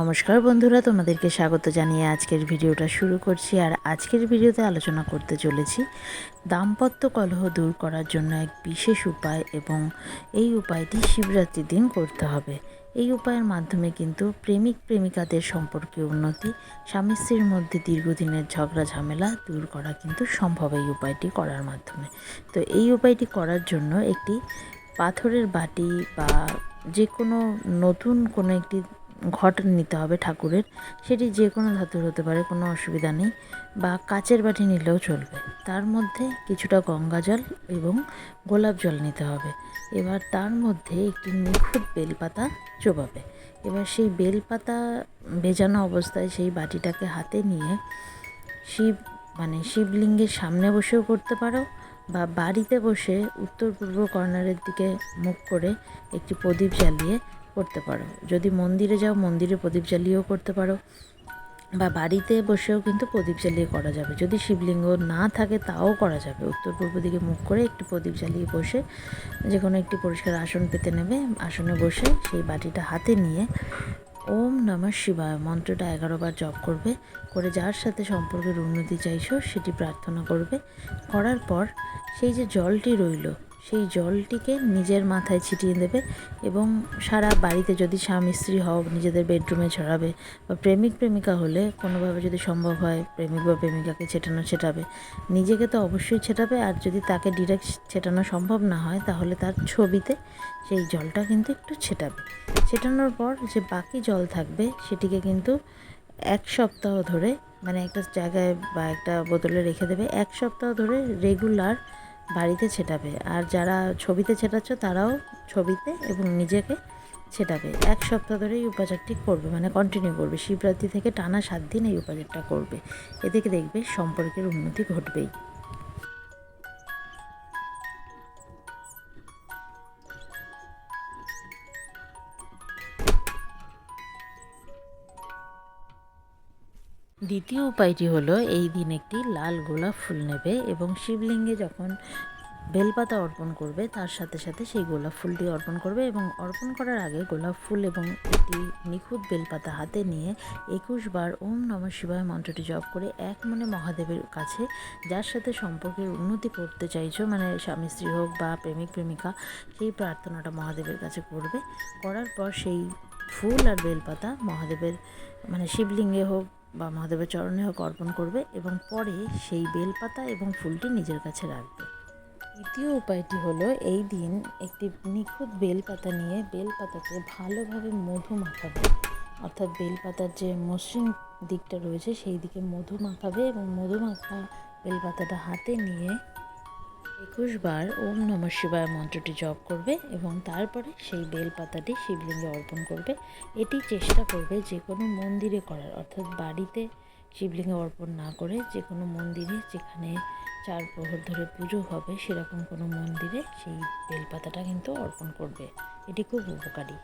নমস্কার বন্ধুরা, তোমাদেরকে স্বাগত জানিয়ে আজকের ভিডিওটা শুরু করছি আর আজকের ভিডিওতে আলোচনা করতে চলেছি দাম্পত্য কলহ দূর করার জন্য এক বিশেষ উপায় এবং এই উপায়টি শিবরাত্রির দিন করতে হবে। এই উপায়ের মাধ্যমে কিন্তু প্রেমিক প্রেমিকাদের সম্পর্কে উন্নতি, স্বামী স্ত্রীর মধ্যে দীর্ঘদিনের ঝগড়া ঝামেলা দূর করা কিন্তু সম্ভব এই উপায়টি করার মাধ্যমে। তো এই উপায়টি করার জন্য একটি পাথরের বাটি বা যে কোনো নতুন কোনো একটি ঘট নিতে হবে ঠাকুরের, সেটি যে কোনো ধাতুর হতে পারে, কোনো অসুবিধা নেই, বা কাচের বাটি নিলেও চলবে। তার মধ্যে কিছুটা গঙ্গা জল এবং গোলাপ জল নিতে হবে। এবার তার মধ্যে একটি নিখুঁত বেলপাতা চোবাবে। এবার সেই বেলপাতা ভেজানো অবস্থায় সেই বাটিটাকে হাতে নিয়ে শিব মানে শিবলিঙ্গের সামনে বসেও করতে পারো, বা বাড়িতে বসে উত্তর পূর্ব কর্নারের দিকে মুখ করে একটি প্রদীপ জ্বালিয়ে করতে পারো। যদি মন্দিরে যাও, মন্দিরে প্রদীপ জ্বালিয়েও করতে পারো। বা বাড়িতে বসেও কিন্তু প্রদীপ জ্বালিয়ে করা যাবে। যদি শিবলিঙ্গ না থাকে, তাও করা যাবে। উত্তর পূর্ব দিকে মুখ করে একটু প্রদীপ জ্বালিয়ে বসে যে কোনো একটি পরিষ্কার আসন পেতে নেবে। আসনে বসে সেই বাটিটা হাতে নিয়ে ওম নমঃ শিবায় মন্ত্রটা এগারো বার জপ করবে। করে যার সাথে সম্পর্কের উন্নতি চাইছো, সেটি প্রার্থনা করবে। করার পর সেই যে জলটি রইল সেই জলটিকে নিজের মাথায় ছিটিয়ে দেবে এবং সারা বাড়িতে যদি স্বামী স্ত্রী হও, নিজেদের বেডরুমে ছড়াবে বা প্রেমিক প্রেমিকা হলে কোনোভাবে যদি সম্ভব হয় প্রেমিক বা প্রেমিকাকে ছেটানো ছেটাবে। নিজেকে তো অবশ্যই ছেটাবে আর যদি তাকে ডিরেক্ট ছেটানো সম্ভব না হয় তাহলে তার ছবিতে সেই জলটা কিন্তু একটু ছেটাবে। ছেটানোর পর যে বাকি জল থাকবে সেটিকে কিন্তু এক সপ্তাহ ধরে মানে একটা জায়গায় বা একটা বোতলে রেখে দেবে। এক সপ্তাহ ধরে রেগুলার বাড়িতে ছেটাবে। আর যারা ছবিতে ছেটাচ্ছ, তারাও ছবিতে এবং নিজেকে ছেটাবে। এক সপ্তাহ ধরে এই উপাচারটি করবে মানে কন্টিনিউ করবে। শিবরাত্রি থেকে টানা সাত দিন এই উপাচারটা করবে। এদিকে দেখবে সম্পর্কের উন্নতি ঘটবেই। দ্বিতীয় উপায়টি হলো এই দিন একটি লাল গোলাপ ফুল নেবে এবং শিবলিঙ্গে যখন বেলপাতা অর্পণ করবে, তার সাথে সাথে সেই গোলাপ ফুলটি অর্পণ করবে এবং অর্পণ করার আগে গোলাপ ফুল এবং একটি নিখুঁত বেলপাতা হাতে নিয়ে একুশ বার ওম নম শিবায় মন্ত্রটি জপ করে এক মনে মহাদেবের কাছে, যার সাথে সম্পর্কের উন্নতি করতে চাইছো মানে স্বামী স্ত্রী হোক বা প্রেমিক প্রেমিকা, সেই প্রার্থনাটা মহাদেবের কাছে করবে। করার পর সেই ফুল আর বেলপাতা মহাদেবের মানে শিবলিঙ্গে হোক বা মহাদেবের চরণে হোক অর্পণ করবে এবং পরে সেই বেলপাতা এবং ফুলটি নিজের কাছে রাখবে। দ্বিতীয় উপায়টি হলো, এই দিন একটি নিখুঁত বেলপাতা নিয়ে বেলপাতাকে ভালোভাবে মধু মাখাবে। অর্থাৎ বেলপাতার যে মসৃণ দিকটা রয়েছে, সেই দিকে মধু মাখাবে এবং মধু মাখা বেলপাতাটা হাতে নিয়ে একুশ বার ওম নম শিবায় মন্ত্রটি জপ করবে এবং তারপরে সেই বেলপাতাটি শিবলিঙ্গে অর্পণ করবে। এটি চেষ্টা করবে যে কোনো মন্দিরে করার, অর্থাৎ বাড়িতে শিবলিঙ্গে অর্পণ না করে যে কোনো মন্দিরে যেখানে চার প্রহর ধরে পুজো হবে সেরকম কোনো মন্দিরে সেই বেলপাতাটা কিন্তু অর্পণ করবে। এটি খুব উপকারী।